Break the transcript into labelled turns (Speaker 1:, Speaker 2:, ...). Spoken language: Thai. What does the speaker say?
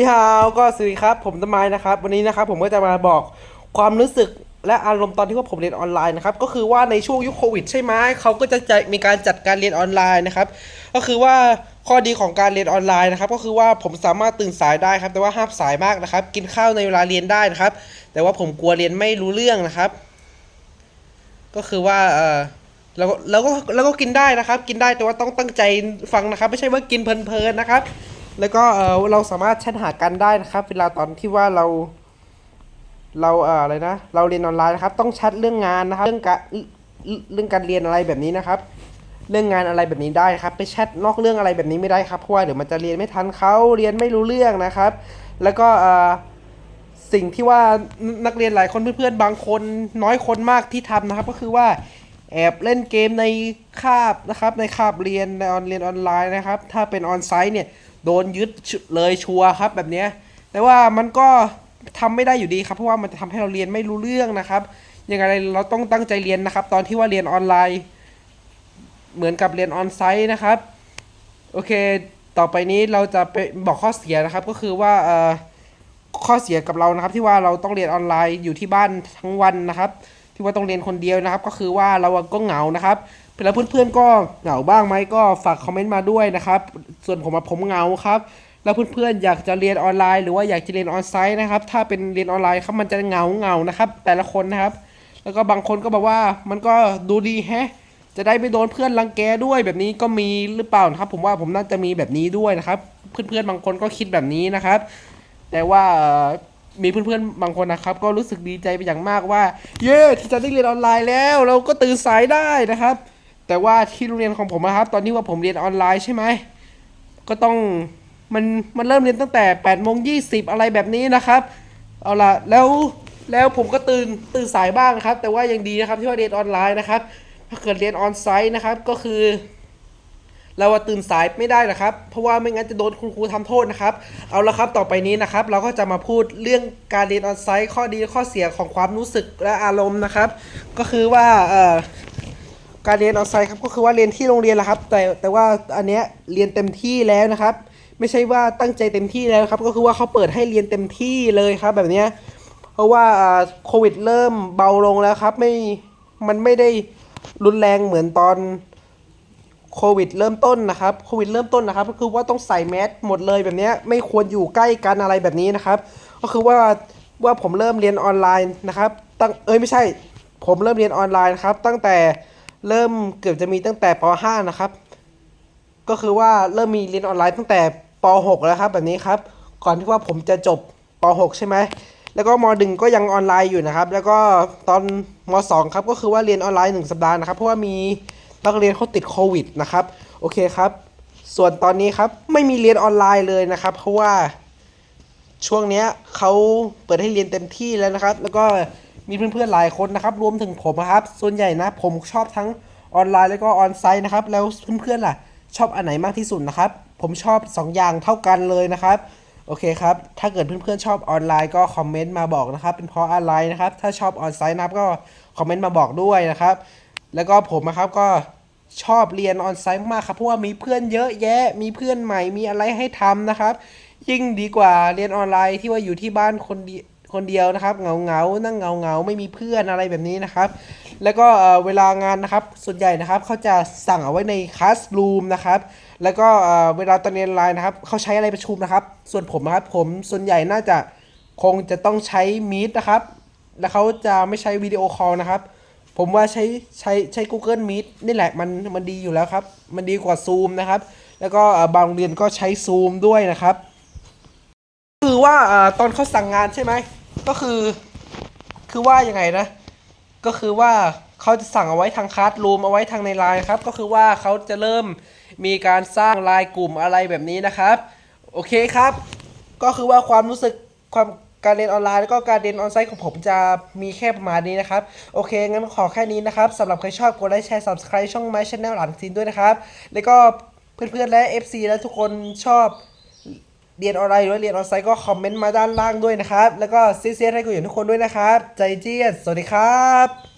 Speaker 1: พี่ฮาวก็สวัสดีครับผมต้นไม้นะครับ วันนี้นะครับผมก็จะมาบอกความรู้สึกและอารมณ์ตอนที่ว่าผมเรียนออนไลน์นะครับก็คือว่าในช่วงยุคโควิดใช่ไหมเขาก็จะจะมีการจัดการเรียนออนไลน์นะครับก็คือว่าข้อดีของการเรียนออนไลน์นะครับก็คือว่าผมสามารถตื่นสายได้ครับแต่ว่าห้ามสายมากนะครับ กินข้าวในเวลาเรียนได้นะครับ แต่ว่าผมกลัวเรียนไม่รู้เรื่องนะครับ ก็คือว่าเออแล้วก็แล้วก็แล้วก็กินได้นะครับ กินได้แต่ว่าต้องตั้งใจฟังนะครับ ไม่ใช่ว่ากินเพลินๆนะครับ แล้วก็เออเราสามารถแชทหากันได้นะครับ เวลาตอนที่ว่าเรา เราเอ่ออะไรนะเราเรียนออนไลน์นะครับ ต้องแชทเรื่องงานนะครับ เรื่องการเรื่องการเรียนอะไรแบบนี้นะครับ เรื่องงานอะไรแบบนี้ได้ครับ ไปแชทนอกเรื่องอะไรแบบนี้ไม่ได้ครับเพราะว่าเดี๋ยวมันจะเรียนไม่ทันเขาเรียนไม่รู้เรื่องนะครับ แล้วก็เอ่อสิ่งที่ว่านักเรียนหลายคนเพื่อนๆบางคนน้อยคนมากที่ทำนะครับ ก็คือว่าแอบเล่นเกมในคาบนะครับ ในคาบเรียนในออนเรียนออนไลน์นะครับ ถ้าเป็นออนไซต์เนี่ย โดนยึดเลยชัวร์ครับแบบนี้แต่ว่ามันก็ทำไม่ได้อยู่ดีครับเพราะว่ามันจะทำให้เราเรียนไม่รู้เรื่องนะครับยังไงเราต้องตั้งใจเรียนนะครับ ตอนที่ว่าเรียนออนไลน์ เหมือนกับเรียนออนไซต์นะครับโอเค ต่อไปนี้เราจะไปบอกข้อเสียนะครับ ก็คือว่าข้อเสียกับเรานะครับ ที่ว่าเราต้องเรียนออนไลน์อยู่ที่บ้านทั้งวันนะครับ ที่ว่าต้องเรียนคนเดียวนะครับ ก็คือว่าเราก็เหงานะครับแล้วเพื่อนๆก็เหงาบ้างไหมก็ฝากคอมเมนต์มาด้วยนะครับ ส่วนผมผมเหงาครับ แล้วเพื่อนๆอยากจะเรียนออนไลน์หรือว่าอยากจะเรียนออนไซต์นะครับ ถ้าเป็นเรียนออนไลน์ครับมันจะเหงาเหงานะครับ แต่ละคนนะครับ แล้วก็บางคนก็บอกว่ามันก็ดูดีแฮะจะได้ไม่โดนเพื่อนรังแกด้วยแบบนี้ก็มีหรือเปล่านะครับ ผมว่าผมน่าจะมีแบบนี้ด้วยนะครับ เพื่อนๆบางคนก็คิดแบบนี้นะครับ แต่ว่า มีเพื่อนๆบางคนนะครับ ก็รู้สึกดีใจไปอย่างมากว่า เย้ที่จะได้เรียนออนไลน์แล้ว เราก็ตื่นสายได้นะครับ แต่ว่าที่โรงเรียนของผมนะครับ ตอนนี้ว่าผมเรียนออนไลน์ใช่ไหมก็ต้องมันมันเริ่มเรียนตั้งแต่8ปดโมงยีอะไรแบบนี้นะครับ เอาละแล้วแล้วผมก็ตื่นตื่นสายบ้างครับ แต่ว่ายังดีนะครับที่ว่าเรียนออนไลน์นะครับ ถ้าเกิดเรียนออนไซต์นะครับก็คือ เราตื่นสายไม่ได้นะครับ เพราะว่าไม่งั้นจะโดนคุณครูทำโทษนะครับ เอาละครับต่อไปนี้นะครับ เราก็จะมาพูดเรื่องการเรียนออนไซต์ข้อดีข้อเสียของความรู้สึกและอารมณ์นะครับ ก็คือว่าเอ่อการเรียนออนไซต์ครับก็คือว่าเรียนที่โรงเรียนแหละครับ แต่แต่ว่าอันเนี้ยเรียนเต็มที่แล้วนะครับ ไม่ใช่ว่าตั้งใจเต็มที่แล้วครับ ก็คือว่าเขาเปิดให้เรียนเต็มที่เลยครับ แบบเนี้ยเพราะว่าโควิดเริ่มเบาลงแล้วครับไม่มันไม่ได้รุนแรงเหมือนตอน โควิดเริ่มต้นนะครับโควิดเริ่มต้นนะครับก็คือว่าต้องใส่แมสหมดเลยแบบนี้ไม่ควรอยู่ใกล้กันอะไรแบบนี้นะครับ ก็คือว่าว่าผมเริ่มเรียนออนไลน์นะครับตั้งเอ้ยไม่ใช่ ผมเริ่มเรียนออนไลน์นะครับ ตั้งแต่เริ่มเกือบจะมีตั้งแต่ป .5 นะครับ ก็คือว่าเริ่มมีเรียนออนไลน์ตั้งแต่ป .6 แล้วครับแบบนี้ครับ ก่อนที่ว่าผมจะจบป .6 ใช่ไหมแล้วก็ม .1 ก็ยังออนไลน์อยู่นะครับ แล้วก็ตอนม .2 ครับก็คือว่าเรียนออนไลน์ 1 สัปดาห์นะครับ เพราะว่ามี นักเรียนเขาติดโควิดนะครับโอเคครับ ส่วนตอนนี้ครับไม่มีเรียนออนไลน์เลยนะครับ เพราะว่าช่วงเนี้ยเขาเปิดให้เรียนเต็มที่แล้วนะครับ แล้วก็มีเพื่อนๆหลายคนนะครับ รวมถึงผมนะครับ ส่วนใหญ่นะ ผมชอบทั้งออนไลน์แล้วก็ออนไซต์นะครับ แล้วเพื่อนๆล่ะ ชอบอันไหนมากที่สุดนะครับ ผมชอบ 2 อย่างเท่ากันเลยนะครับ โอเคครับ ถ้าเกิดเพื่อนๆชอบออนไลน์ก็คอมเมนต์มาบอกนะครับ เป็นเพราะอะไรนะครับ ถ้าชอบออนไซต์นะครับก็คอมเมนต์มาบอกด้วยนะครับ แล้วก็ผมนะครับก็ชอบเรียนออนไซต์มากครับเพราะว่ามีเพื่อนเยอะแยะ มีเพื่อนใหม่มีอะไรให้ทำนะครับ ยิ่งดีกว่าเรียนออนไลน์ที่ว่าอยู่ที่บ้านคนเดียวคนเดียวนะครับเงาเงานั่งเงาเงาไม่มีเพื่อนอะไรแบบนี้นะครับ แล้วก็เวลางานนะครับส่วนใหญ่นะครับเขาจะสั่งเอาไว้ในคลาสรูมนะครับแล้วก็เวลาตอนเรียนออนไลน์นะครับเขาใช้อะไรประชุมนะครับ ส่วนผมนะครับผมส่วนใหญ่น่าจะคงจะต้องใช้มีดนะครับ แล้วเขาจะไม่ใช้วิดีโอคอลนะครับ ผมว่าใช้ใช้ใช้ Google Meet นี่แหละมันมันดีอยู่แล้วครับ มันดีกว่า Zoom นะครับ แล้วก็บางโรงเรียนก็ใช้ Zoom ด้วยนะครับ คือว่าตอนเขาสั่งงานใช่ไหม ก็คือ คือว่ายังไงนะ ก็คือว่าเขาจะสั่งเอาไว้ทางคลาสรูมเอาไว้ทางในไลน์ครับ ก็คือว่าเขาจะเริ่มมีการสร้างไลน์กลุ่มอะไรแบบนี้นะครับ โอเคครับ ก็คือว่าความรู้สึกความ การเรียนออนไลน์แล้วก็การเรียนออนไซต์ของผมจะมีแค่ประมาณนี้นะครับ โอเค งั้นขอแค่นี้นะครับสำหรับใครชอบกดไลค์แชร์ subscribe ช่องไม้ชแนลหลังซีนด้วยนะครับ แล้วก็เพื่อนๆและ FC และทุกคนชอบเรียนออนไลน์หรือว่าเรียนออนไซต์ก็คอมเมนต์มาด้านล่างด้วยนะครับ แล้วก็ซีเซียให้กูอย่างทุกคนด้วยนะครับ ใจเจียนสวัสดีครับ